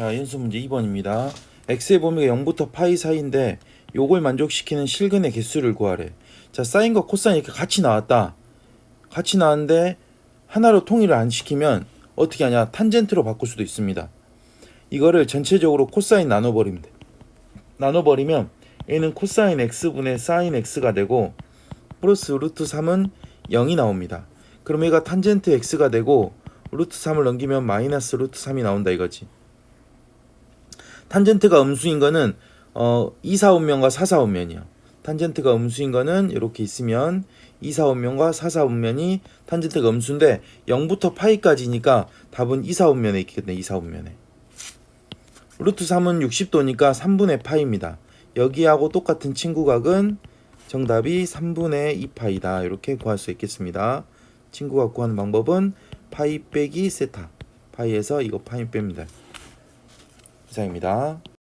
자, 연수 문제 2번입니다. x의 범위가 0부터 파이 사이인데 요걸 만족시키는 실근의 개수를 구하래. 자, 사인과 코사인 이렇게 같이 나왔다. 같이 나왔는데 하나로 통일을 안 시키면 어떻게 하냐? 탄젠트로 바꿀 수도 있습니다. 이거를 전체적으로 코사인 나눠버리면 돼. 나눠버리면 얘는 코사인 x분의 사인 x가 되고 플러스 루트 3은 0이 나옵니다. 그럼 얘가 탄젠트 x가 되고 루트 3을 넘기면 마이너스 루트 3이 나온다 이거지. 탄젠트가 음수인 거는 어 2, 4, 운면과 4, 4, 운면이야. 탄젠트가 음수인 거는 이렇게 있으면 2, 4, 운면과 4, 4, 운면이 탄젠트가 음수인데 0부터 파이까지니까 답은 2, 4, 운면에 있겠네. 2, 4, 운면에. 루트 3은 60도니까 3분의 파이입니다. 여기하고 똑같은 친구각은 정답이 3분의 2파이다. 이렇게 구할 수 있겠습니다. 친구각 구하는 방법은 파이 빼기 세타. 파이에서 이거 파이 뺍니다. 이상입니다.